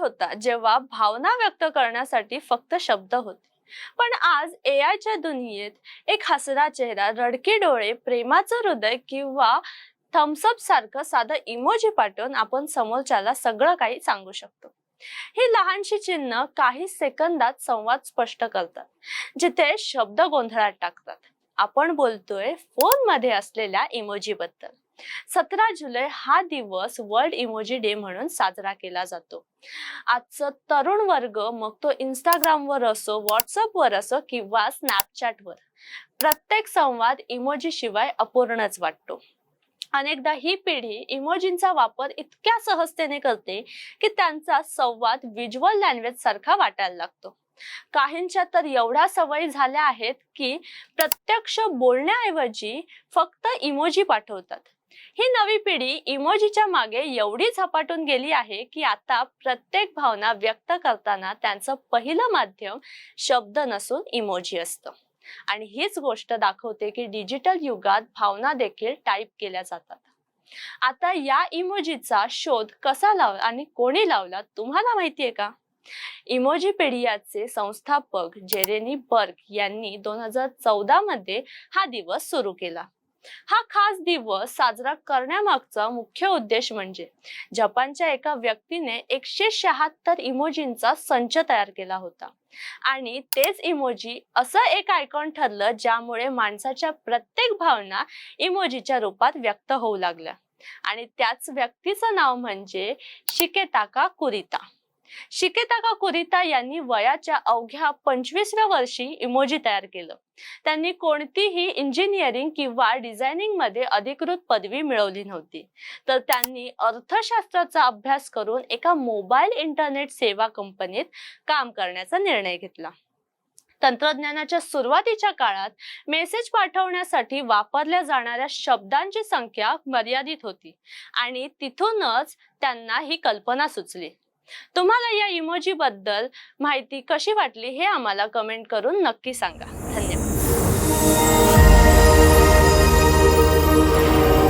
होता जेव्हा भावना व्यक्त करण्यासाठी फक्त शब्द होते. पण आज ए आयच्या दुनियेत एक हसरा चेहरा रडके डोळे प्रेमाचं हृदय किंवा थम्सअप सारखं साधं इमोजी पाठवून आपण समोरच्याला सगळं काही सांगू शकतो. ही लहानशी चिन्ह काही सेकंदात संवाद स्पष्ट करतात जिथे शब्द गोंधळात टाकतात. आपण बोलतोय फोनमध्ये असलेल्या इमोजी बद्दल. सतरा जुलै हा दिवस वर्ल्ड इमोजी डे म्हणून साजरा केला जातो. आजचं तरुण वर्ग मग तो इंस्टाग्रामवर असो व्हॉट्सअपवर असो किंवा स्नॅपचॅटवर प्रत्येक संवाद इमोजी शिवाय अपूर्णच वाटतो. अनेकदा ही पिढी इमोजींचा वापर इतक्या सहजतेने करते की त्यांचा संवाद व्हिज्युअल लँग्वेज सारखा वाटायला लागतो. काहींच्या तर एवढ्या सवयी झाल्या आहेत की प्रत्यक्ष बोलण्याऐवजी फक्त इमोजी पाठवतात. ही नवी पिढी इमोजीच्या मागे एवढी झपाटून गेली आहे की आता प्रत्येक भावना व्यक्त करताना त्यांचं पहिलं माध्यम शब्द नसून इमोजी असतं. आणि हीच गोष्ट दाखवते की डिजिटल युगात भावना देखील टाईप केल्या जातात. आता या इमोजीचा शोध कसा लावला आणि कोणी लावला तुम्हाला माहितीये का? इमोजीपेडियाचे संस्थापक जेरेनी बर्ग यांनी दोन हजार चौदा मध्ये हा दिवस सुरू केला. हा खास दिवस साजरा करण्यामागचा मुख्य उद्देश म्हणजे जपानच्या एका व्यक्तीने एकशे शहात्तर इमोजींचा संच तयार केला होता. आणि तेच इमोजी असं एक आयकॉन ठरलं ज्यामुळे माणसाच्या प्रत्येक भावना इमोजीच्या रूपात व्यक्त होऊ लागल्या. आणि त्याच व्यक्तीचं नाव म्हणजे शिकेताका कुरिता. शिकेताका कुरिता यांनी वयाच्या अवघ्या पंचवीसव्या वर्षी इमोजी तयार केलं. त्यांनी कोणतीही इंजिनिअरिंग किंवा डिझायनिंगमध्ये अधिकृत पदवी मिळवली नव्हती. तर त्यांनी अर्थशास्त्राचा अभ्यास करून एका मोबाईल इंटरनेट सेवा कंपनीत काम करण्याचा निर्णय घेतला. तंत्रज्ञानाच्या सुरुवातीच्या काळात मेसेज पाठवण्यासाठी वापरल्या जाणाऱ्या शब्दांची संख्या मर्यादित होती आणि तिथूनच त्यांना ही कल्पना सुचली. तुम्हाला या इमोजी बद्दल माहिती कशी वाटली हे आम्हाला कमेंट करून नक्की सांगा. धन्यवाद.